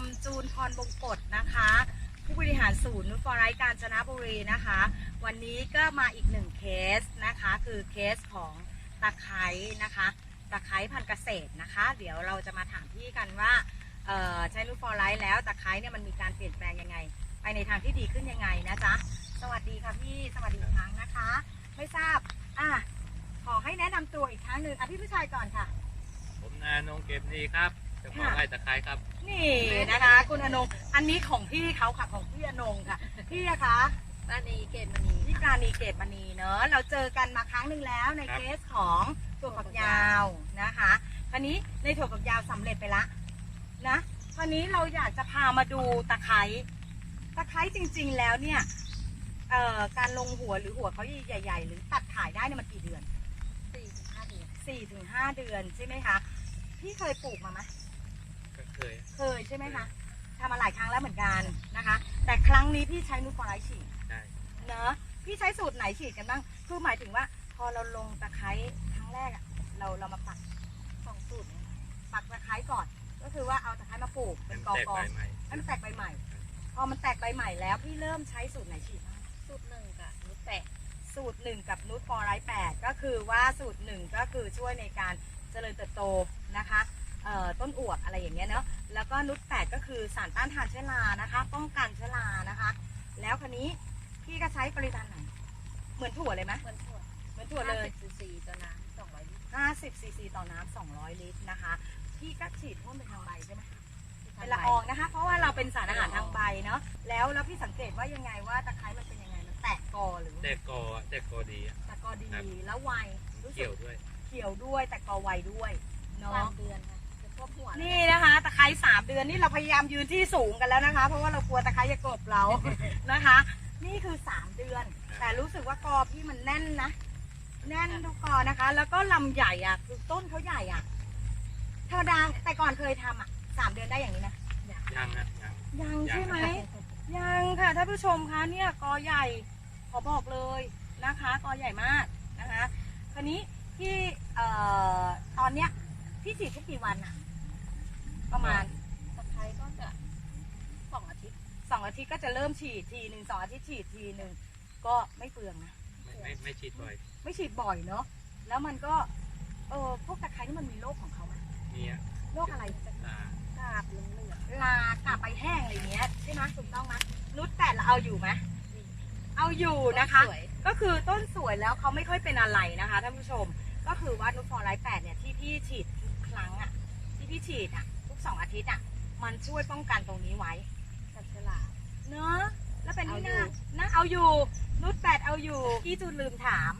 มจูนพรบงกฎนะคะ ผู้บริหารศูนย์นุฟอร์ไรท์กาญจนบุรีนะคะ วันนี้ก็มาอีกหนึ่งเคสนะคะ คือเคสของตะไคร้นะคะตะไคร้พันธุ์เกษตรนะคะ เดี๋ยวเราจะมาถามพี่กันว่าใช้นุฟอร์ไรท์แล้วตะไคร้เนี่ยมันมีการเปลี่ยนแปลงยังไง ไปในทางที่ดีขึ้นยังไงนะจ๊ะสวัสดีค่ะพี่สวัสดีครั้งนะคะ ไม่ทราบอะขอให้แนะนำตัวอีกครั้งหนึ่งอะพี่ผู้ชายก่อนค่ะ ผมนานงเก็บดีครับ เจ้าของค่ะไร่ตะไคร้ครับ นี่นะคะ คุณอนงอันนี้ของพี่เขาค่ะของพี่อนงค่ะ พี่อะคะป้านีเกตมณีพี่การณีเกตมณีเนอะเราเจอกันมาครั้งหนึ่งแล้วในครับ เคสของถั่วฝักยาวนะคะคราวนี้ในถั่วฝักยาวสำเร็จไปละนะคราวนี้เราอยากจะพามาดูตะไคร้ตะไคร้จริง ๆ แล้วเนี่ยเอ่อการลงหัวหรือหัวเขาใหญ่ๆหรือตัดขายได้เนี่ยมันกี่เดือนสี่ถึงห้าเดือนสี่ถึงห้าเดือนใช่ไหมคะพี่เคยปลูกมาไหมก็ เคย เคยใช่ไหมคะทำมาหลายครั้งแล้วเหมือนกันนะคะ แต่ครั้งนี้พี่ใช้นูตฟอร์ไลท์ฉีดใช่ เนอะพี่ใช้สูตรไหนฉีดกันบ้างคือหมายถึงว่า พอเราลงตะไคร้ครั้งแรกอะเราเรามาปักสองสูตรเนี่ยปักตะไคร้ก่อน ก็คือว่าเอาตะไคร้มาปลูกให้เป็นมันกอแตกกอใบใหม่ให้มันแตกใบใหม่ พอมันแตกใบใหม่แล้วพี่เริ่มใช้สูตรไหนฉีดบ้างสูตรหนึ่งกับนุชแปะสูตรหนึ่งกับนูตฟอร์ไลท์แปดก็คือว่าสูตรหนึ่งก็คือช่วยในการเจริญเติบโตนะคะ เอ่อต้นอวบอะไรอย่างเงี้ยเนาะแล้วก็นูตแปดก็คือสารต้านทานเชื้อรานะคะ ป้องกันเชื้อรานะคะ แล้วคันนี้พี่ก็ใช้ปริมาณไหนเหมือนถั่วเลยไหมเหมือนถั่วเหมือนถั่วเลยซีซีต่อน้ำสองร้อยลิตร50ซีซีต่อน้ำ200ลิตรนะคะ พี่ก็ฉีดพ่นไปทางใบใช่ไหมเป็นละอองนะคะ เพราะว่าเราเป็นสารอาหารทางใบเนาะแล้วแล้วพี่สังเกตว่ายังไงว่าตะไคร้มันเป็นยังไงมันแตกกอหรือแตกกอแตกกอดีอะ แตกกอดีครับ แล้วไวรู้สึเกี่กยวด้วย เขียวด้วยแต่กอไวด้วยเนาะสามเดือนค่ะจะควบหัว นี่นะคะตะไคร้สามเดือนนี่เราพยายามยืนที่สูงกันแล้วนะคะ เพราะว่าเรากลัวตะไคร้จะกบเรานะคะ นี่คือสามเดือน แต่รู้สึกว่ากอพี่มันแน่นนะ แน่นทุกกอนะคะ แล้วก็ลำใหญ่อะคือต้นเขาใหญ่อะธรรมดาแต่ก่อนเคยทำอะสามเดือนได้อย่างนี้นะยังนะยังยังยังใช่ไหมยังค่ะท่านผู้ชมคะเนี่ยกอใหญ่ขอบอกเลยนะคะกอใหญ่มากนะคะ คราวนี้ที่เอ่อตอนเนี้ยพี่ฉีดทุกกี่วันอะ ประมาณตะไคร้ก็จะสองอาทิตย์สองอาทิตย์ก็จะเริ่มฉีดทีหนึ่งสองอาทิตย์ฉีดทีหนึ่งก็ไม่เปลืองนะไม่ไม่ไม่ฉีดบ่อย ไม่ฉีดบ่อยเนาะแล้วมันก็เออพวกตะไคร้นี่มันมีโรคของเขาไหมมีอะโรคอะไรลากาบเหลืองเหลืองลากาบใบแห้งอะไรอย่างเงี้ยใช่ไหมถูกต้องไหมนุชแต่เราเอาอยู่ไหมเอาอยู่นะคะสวยก็คือต้นสวยแล้วเขาไม่ค่อยเป็นอะไรนะคะท่านผู้ชม ก็คือว่านูตฟอร์ไลท์แปดเนี่ยที่พี่ฉีดทุกครั้งอะที่พี่ฉีดอะทุก สองอาทิตย์อะมันช่วยป้องกันตรงนี้ไว้กับฉลาดเนอะแล้วเป็นที่เอาอยู่น่านะเอาอยู่นุชแปดเอาอยู่พี่จูนลืมถาม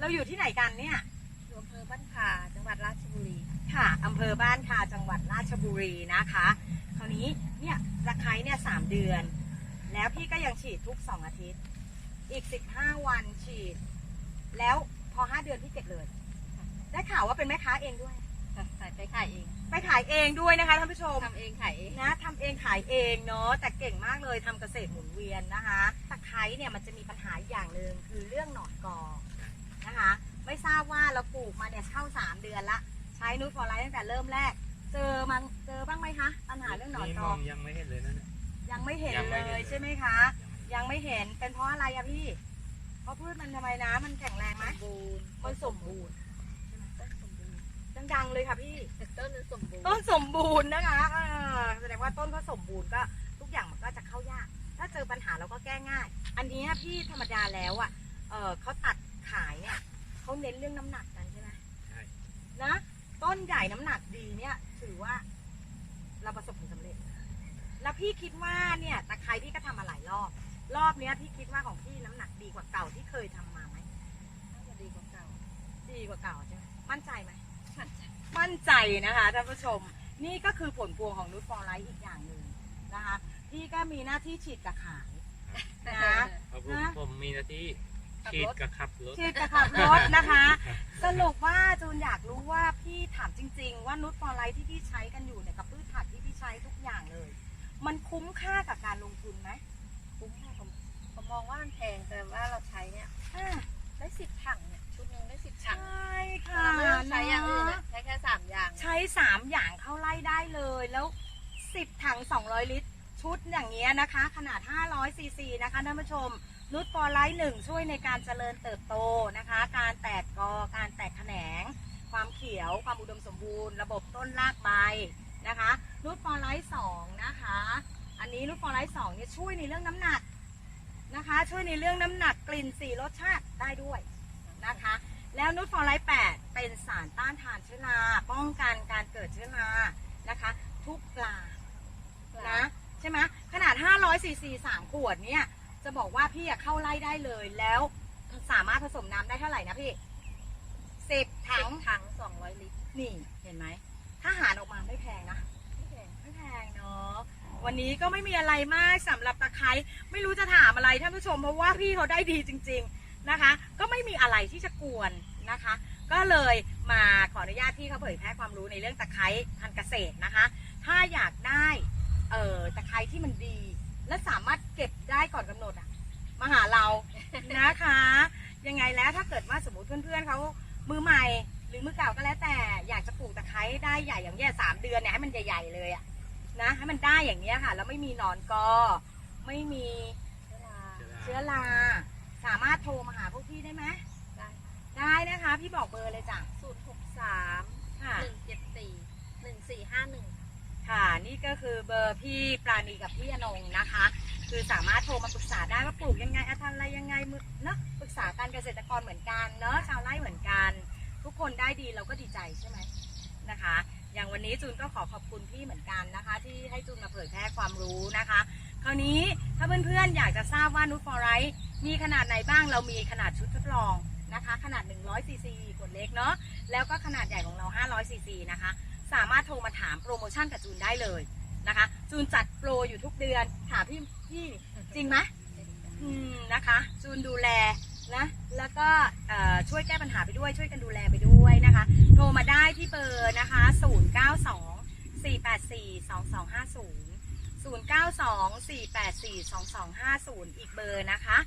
เราอยู่ที่ไหนกันเนี่ยอยู่อำเภอบ้านคาจังหวัดราชบุรีค่ะอำเภอบ้านคาจังหวัดราชบุรีนะคะ คราวนี้เนี่ยตะไคร้เนี่ยสามเดือน แล้วพี่ก็ยังฉีดทุกสองอาทิตย์ อีกสิบห้าวันฉีด แล้วพอห้าเดือนพี่เก็บเลย ได้ข่าวว่าเป็นแม่ค้าเองด้วย ค่ะขายไปขายเองไปขายเองด้วยนะคะท่านผู้ชมทำเองขายเองนะทำเองขายเองเนาะแต่เก่งมากเลยทำเกษตรหมุนเวียนนะคะตะไคร้เนี่ยมันจะมีปัญหาอย่างหนึ่งคือเรื่องหนอนกอนะคะ ไม่ทราบว่าเราปลูกมาเนี่ยเข้าสามเดือนละ ใช้นูตฟอร์ไลท์ตั้งแต่เริ่มแรก เจอมันเจอบ้างไหมคะปัญหาเรื่องหนอนนี่กมอองยังไม่เห็นเลยนะเนี่ย ยังไม่เห็นยังเลไม่เห็นยเลยใช่ไหมคะ ยังไม่เห็นเป็นเพราะอะไรอะพี่เพราะพืชมันทำไมนะมันแข็งแรงไหม สมบูรณ์ มันสมบูรณ์ ต้นสมบูรณ์ ดังๆเลยค่ะพี่ ต้นนั้นสมบูรณ์ ต้นสม บูรณ์นะคะอ่าแสดงว่าต้นเขาสมบูรณ์ก็ทุกอย่างมันก็จะเข้ายาก ถ้าเจอปัญหาเราก็แก้ง่าย อันนี้พี่ธรรมดาแล้วอะเออเขาตัดขายเนี่ยเขาเน้นเรื่องน้ำหนักกันใช่ไหมใช่ นะต้นใหญ่น้ำหนักดีเนี่ย ถือว่า เราประสบผลสำเร็จ แล้วพี่คิดว่าเนี่ยตะไคร้พี่ก็ทำมาหลายรอบ รอบเนี้ยพี่คิดว่าของพี่น้ำหนักดีกว่าเก่าที่เคยทำมาไหมน่าจะดีกว่าเก่า ดีกว่าเก่าใช่ไหมมั่นใจไหม มั่นใจมั่นใจนะคะท่านผู้ชม นี่ก็คือผลพวงของนูตฟอร์ไลท์อีกอย่างหนึ่งนะคะพี่ก็มีหน้าที่ฉีดกับขายนะเพราะผมนะ ผมมีหน้าที่ขับฉีดรถกับขับรถ ฉีดกับขับรถนะคะ สรุปว่าจูนอยากรู้ว่าพี่ถามจริง ๆ ว่านูตฟอร์ไลท์ที่พี่ใช้กันอยู่เนี่ยกับพืชผักที่พี่ใช้ทุกอย่างเลย มันคุ้มค่ากับการลงทุนไหมคุ้มค่ะผมผมมองว่ามันแพงแต่ว่าเราใช้เนี่ยอ่าได้สิบถังเนี่ยชุดหนึ่งได้สิบ ใช ถัง่ ค่ะ เราไม่ต้ องใช้อย่าง ใช้สามอย่างเข้าไล่ได้เลย แล้ว10ถัง200ลิตร ชุดอย่างเงี้ยนะคะ ขนาด500ซีซีนะคะท่านผู้ชมนูตฟอร์ไลท์หนึ่งช่วยในการเจริญเติบโตนะคะ การแตกกอการแตกแขนง ความเขียว ความอุดมสมบูรณ์ ระบบต้นรากใบนะคะนูตฟอร์ไลท์สองนะคะ อันนี้นูตฟอร์ไลท์สองเนี่ยช่วยในเรื่องน้ำหนักนะคะ ช่วยในเรื่องน้ำหนักกลิ่นสีรสชาติได้ด้วยนะคะ แล้วนูตฟอร์ไลท์แปด เป็นสารต้านทานเชื้อราป้องกันการเกิดเชื้อรานะคะ ทุกปลานะใช่ไหมขนาด 500ซีซี3ขวดเนี่ย จะบอกว่าพี่อะเข้าไล่ได้เลยแล้วสามารถผสมน้ำได้เท่าไหร่นะพี่สิบถัถังงถังสองร้อยลิตร นี่เห็นไหม ถ้าหารออกมาไม่แพงนะ ไม่แพงไม่แพงเนาะ วันนี้ก็ไม่มีอะไรมากสำหรับตะไคร้ไม่รู้จะถามอะไรท่านผู้ชมเพราะว่าพี่เขาได้ดีจริง ๆนะคะ ก็ไม่มีอะไรที่จะกวน นะคะ ก็เลยมาขออนุญาตพี่เขาเผยแพร่ความรู้ในเรื่องตะไคร้พันธุ์เกษตรนะคะ ถ้าอยากได้เอ่อตะไคร้ที่มันดี และสามารถเก็บได้ก่อนกำหนดอะมาหาเรานะคะ ยังไงแล้วถ้าเกิดว่าสมมติเพื่อนๆเขามือใหม่หรือมือเก่าก็แล้วแต่อยากจะปลูกตะไคร้ได้ใหญ่อย่างเงี้ยสามเดือนเนี่ยให้มันใหญ่ๆเลยอะนะให้มันได้อย่างเงี้ยค่ะแล้วไม่มีนอนกอไม่มีเชื้อราสามารถโทรมาหาพวกพี่ได้ไหม พี่บอกเบอร์เลยจ้ะศูนย์หกสามค่ะ หนึ่งเจ็ดสี่หนึ่งสี่ห้าหนึ่งค่ะ นี่ก็คือเบอร์พี่ปราณีกับพี่อนงนะคะ คือสามารถโทรมาปรึกษาได้ว่าปลูกยังไงอะทำอะไรยังไงมือเนาะปรึกษาการเกษตรกรเหมือนกันเนาะชาวไร่เหมือนกัน ทุกคนได้ดีเราก็ดีใจใช่ไหมนะคะ อย่างวันนี้จูนก็ขอขอบคุณพี่เหมือนกันนะคะ ที่ให้จูนมาเผยแพร่ความรู้นะคะ คราวนี้ถ้าเพื่อนๆอยากจะทราบว่านูตฟอร์ไรท์มีขนาดไหนบ้างเรามีขนาดชุดทดลองนะคะ ขนาด 100ซีซีขวดเล็กเนาะแล้วก็ขนาดใหญ่ของเรา 500ซีซีนะคะ สามารถโทรมาถามโปรโมชั่นกับจูนได้เลยนะคะ จูนจัดโปรอยู่ทุกเดือนถามพี่พี่จริงไหมอืมนะคะ จูนดูแลนะแล้วก็ช่วยแก้ปัญหาไปด้วยช่วยกันดูแลไปด้วยนะคะ โทรมาได้ที่เบอร์นะคะ 092 484 2250 092 484 2250 อีกเบอร์นะคะ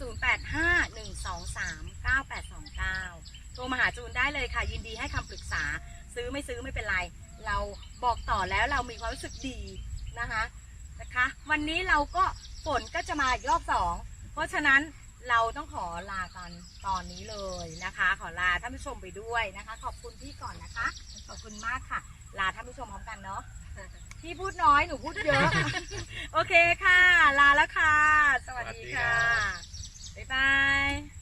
085 123 9829 โท รมาหาจูนได้เลยค่ะ ยินดีให้คำปรึกษา ซื้อไม่ซื้อไม่เป็นไร เราบอกต่อแล้วเรามีความรู้สึกดีนะคะนะคะ วันนี้เราก็ฝนก็จะมาอีกรอบสองเพราะฉะนั้นเราต้องขอลากันตอนนี้เลยนะคะ ขอลาท่านผู้ชมไปด้วยนะคะ ขอบคุณพี่ก่อนนะคะ ขอบคุณมากค่ะ ลาท่านผู้ชมพร้อมกันเนาะพี่พูดน้อยหนูพูดเยอะ โอเคค่ะ ลาแล้วค่ะ สวัสดีค่ะ บ๊ายบาย